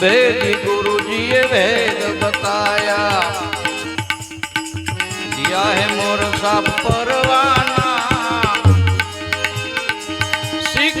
વેદ ગુરુજીએ વેદ બતાયા. દિયા હે મોર સાપ પરવાના. શીખ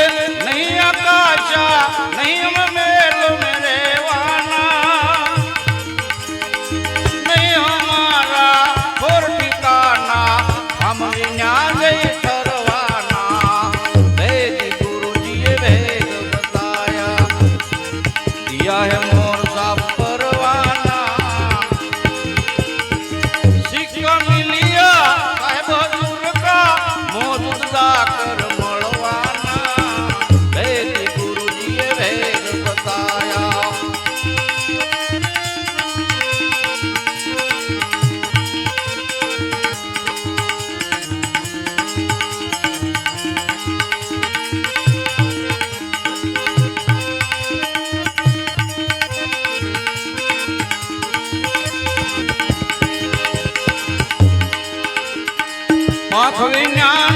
પાંખ વિજ્ઞાન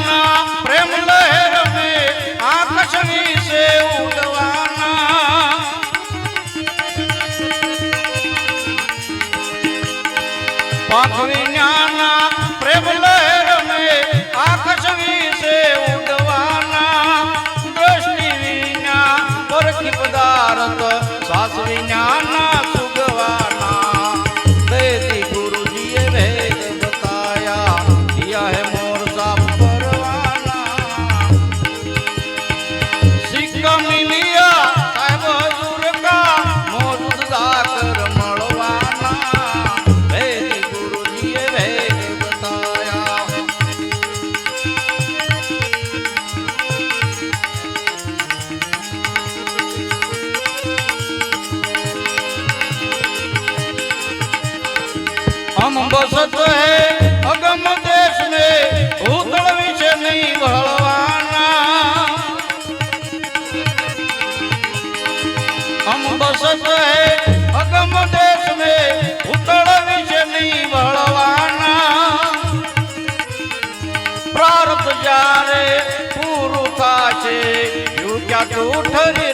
પ્રેમ લહેર વિજ્ઞાન પ્રેમ हम बसत है अगम देश में भूतल विषय नहीं भड़वाना हम बसत है अगम देश में भूतल विषय नहीं भड़वाना प्रारत जा रे पूरु था यू क्या तू ठरी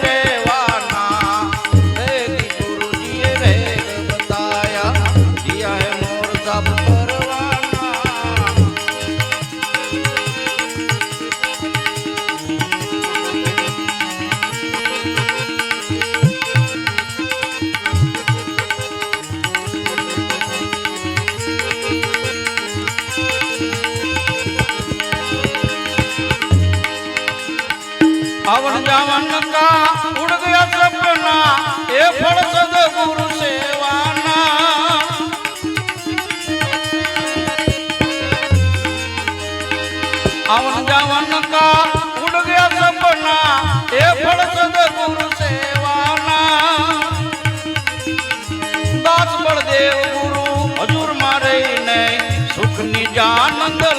આવન જાવન ગંગા ઉડ ગયા સપના, એ ફળ સદગુરુ સેવાના. આવન જાવન ગંગા ઉડ ગયા સપના, એ ફળ સદગુરુ સેવાના. દાસ બળદેવ ગુરુ, હજુર મારે ને સુખની જાનંદ